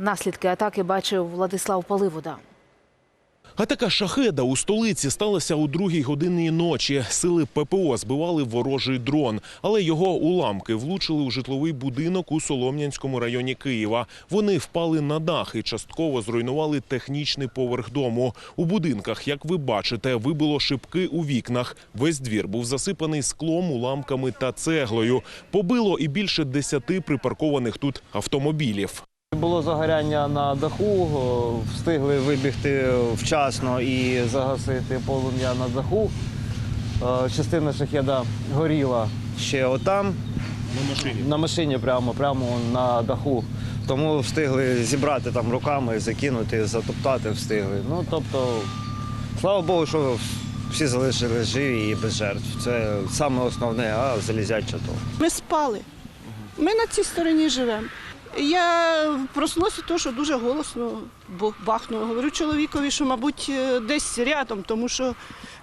Наслідки атаки бачив Владислав Поливода. Атака шахеда у столиці сталася у другій годині ночі. Сили ППО збивали ворожий дрон, але його уламки влучили у житловий будинок у Солом'янському районі Києва. Вони впали на дах і частково зруйнували технічний поверх дому. У будинках, як ви бачите, вибило шибки у вікнах. Весь двір був засипаний склом, уламками та цеглою. Побило і більше десяти припаркованих тут автомобілів. Було загоряння на даху, встигли вибігти вчасно і загасити полум'я на даху. Е, Частина шахеда горіла ще отам, На машині. на машині прямо, прямо на даху. Тому встигли зібрати там руками, закинути, затоптати встигли. Ну, тобто, слава Богу, що всі залишились живі і без жертв. Це саме основне, а залізяча то. Ми спали. Ми на цій стороні живемо. Я проснулася того, що дуже голосно бахнуло. Говорю чоловікові, що, мабуть, е, десь рядом, тому що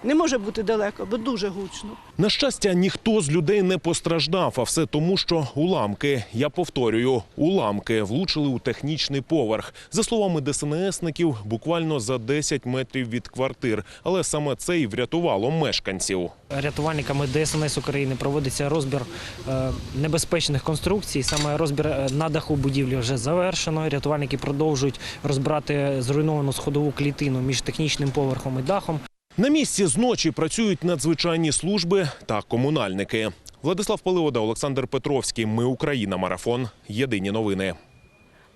не може бути далеко, бо дуже гучно. На щастя, ніхто з людей не постраждав, а все тому, що уламки, я повторюю, уламки влучили у технічний поверх. За словами ДСНСників, буквально за 10 метрів від квартир. Але саме це й врятувало мешканців. Рятувальниками ДСНС України проводиться розбір е, небезпечних конструкцій. Саме розбір е, на даху будівлі вже завершено. Рятувальники продовжують розбирати зруйновану сходову клітину між технічним поверхом і дахом. На місці зночі працюють надзвичайні служби та комунальники. Владислав Поливода, Олександр Петровський. Ми Україна. Марафон. Єдині новини.